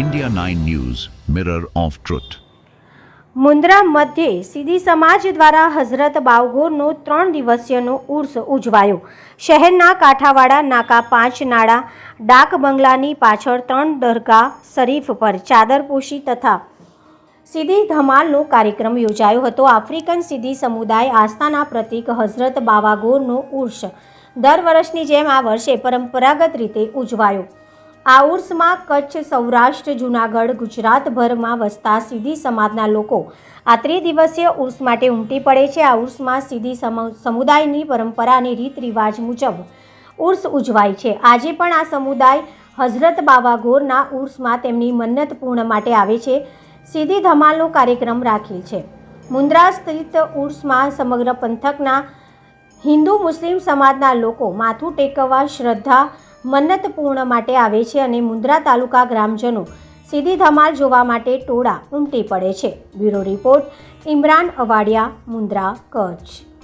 India 9 News, Mirror of Truth. Mundra મધ્યે સીધી સમાજ દ્વારા હઝરત બાવગોરનો ત્રણ દિવસીયનો ઉર્સ ઉજવાયો. શહેરના કાંઠાવાડા નાકા પાંચ નાળા ડાક બંગલાની પાછળ ત્રણ દરગાહ શરીફ પર ચાદર પોશી તથા સીધી ધમાલનો કાર્યક્રમ યોજાયો હતો. આફ્રિકન સીધી સમુદાય આસ્થાના પ્રતીક હઝરત બાવાગોરનો ઉર્સ દર વર્ષની જેમ આ વર્ષે પરંપરાગત રીતે ઉજવાયો. આ ઉર્સમાં કચ્છ, સૌરાષ્ટ્ર, જૂનાગઢ, ગુજરાતભરમાં વસતા સીધી સમાજના લોકો આ ત્રિદિવસીય ઉર્સ માટે ઉમટી પડે છે. આ ઉર્સમાં સીધી સમ- સમુદાયની પરંપરા અને રીત રિવાજ મુજબ ઉર્સ ઉજવાય છે. આજે પણ આ સમુદાય હઝરત બાવા ગોરના ઉર્સમાં તેમની મન્નત પૂર્ણ માટે આવે છે. સીધી ધમાલનો કાર્યક્રમ રાખેલ છે. મુન્દ્રા સ્થિત ઉર્સમાં સમગ્ર પંથકના હિન્દુ મુસ્લિમ સમાજના લોકો માથું ટેકવવા, શ્રદ્ધા મન્નત પૂર્ણ માટે આવે છે અને મુન્દ્રા તાલુકા ગ્રામજનો સીધી ધમાલ જોવા માટે ટોળા ઉમટી પડે છે. Bureau report, Imran Awadiya Mundra Kutch.